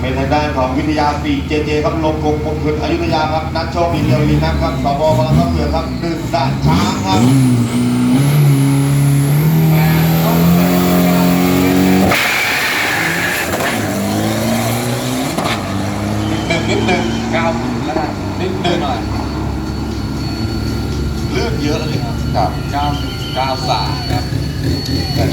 เป็นทางด้านของวิทยาปีเจเจครับลงกงปงคืนอยุธยาครับนักโชคมีเดียวลีนะครับสบพลังทัพเรือครับหนึ่งด่านช้างครับนึ่งนิดหนึ่งเก้าศูนย์แล้วกันนิดหน่อยหน่อยเลือนเยอะเลยครับเก้าเก้าสามครับแต่